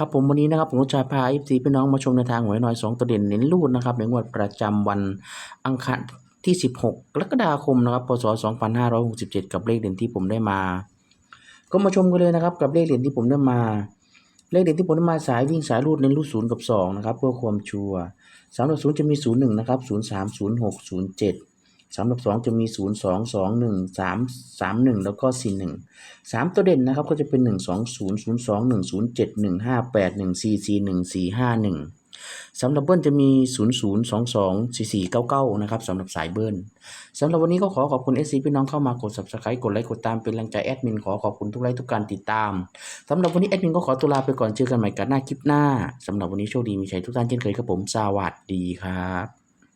ครับผมวันนี้นะครับผมจะพา FC พี่น้องมาชมในทางหวยน่อย2ตัวเด่นเน้นรูดนะครับในงวดประจำวันอังคารที่ 16 กรกฎาคมนะครับพศ 2567 กับเลขเด่นที่ผมได้มา ก็มาชมกันเลยนะครับกับเลขเด่นที่ผมได้มา เลขเด่นที่ผมได้มาสายวิ่งสายรูดเน้นรูดศูนย์กับสองนะครับเพื่อความชัวร์สำหรับศูนย์จะมีศูนย์หนึ่งนะครับศูนย์ สามศูนย์หกศูนย์เจ็ดสำหรับสองจะมีศูนย์สองสองหนึ่งสามสามหนึ่งแล้วก็สี่หนึ่งสามตัวเด่นนะครับก็จะเป็นหนึ่งสองศูนย์ศูนย์สองหนึ่งศูนย์เจ็ดหนึ่งห้าแปดหนึ่งสี่สี่หนึ่งสี่ห้าหนึ่งสำหรับเบิ้ลจะมีศูนย์ศูนย์สองสองสี่สี่เก้าเก้านะครับสำหรับสายเบิ้ลสำหรับวันนี้ก็ขอขอบคุณเอซีพี่น้องเข้ามากด subscribe กดไลค์กดตามเป็นกำลังใจแอดมินขอขอบคุณทุกไลค์ทุกการติดตามสำหรับวันนี้แอดมินก็ขอตัวลาไปก่อนเจอกันใหม่กันหน้าคลิปหน้าสำหรับวันนี้โชคดีมีชัยทุกท่านเช่นเคยครับผมสวัสดีครับ